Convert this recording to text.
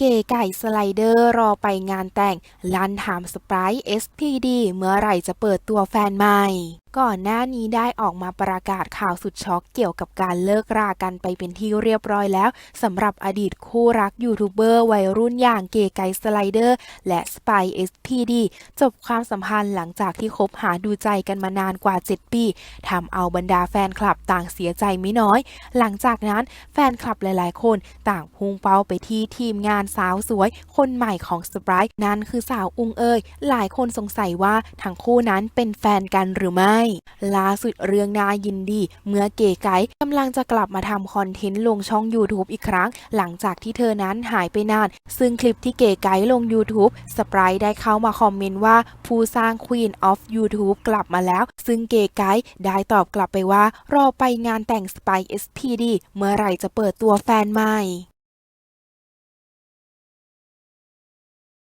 เก๋ไก่สไลเดอร์รอไปงานแต่งลันถามสไปร์ SPD เมื่อไหร่จะเปิดตัวแฟนใหม่ก่อนหน้านี้ได้ออกมาประกาศข่าวสุดช็อกเกี่ยวกับการเลิกรากันไปเป็นที่เรียบร้อยแล้วสำหรับอดีตคู่รักยูทูบเบอร์วัยรุ่นอย่างเกไกสไลเดอร์ และสไป SPD จบความสัมพันธ์หลังจากที่คบหาดูใจกันมานานกว่า 7 ปีทำเอาบรรดาแฟนคลับต่างเสียใจไม่น้อย หลังจากนั้นแฟนคลับหลายๆ คนต่างพุ่งเป้าไปที่ทีมงานสาวสวย คนใหม่ของสไปร์นั่นคือสาวอุงเอยหลายคนสงสัยว่าทั้งคู่นั้นเป็นแฟนกันหรือไม่ล่าสุดเรื่องน่ายินดี เมื่อเก๋ไก๋กำลังจะกลับมาทำคอนเทนต์ลงช่อง YouTube อีกครั้ง หลังจากที่เธอนั้นหายไปนาน ซึ่งคลิปที่เก๋ไก๋ลง YouTube สปร์ได้เข้ามาคอมเมนต์ว่า ผู้สร้าง Queen of YouTube กลับมาแล้ว ซึ่งเก๋ไก๋ได้ตอบกลับไปว่า รอไปงานแต่งสไป SPD เมื่อไหร่จะเปิดตัวแฟนใหม่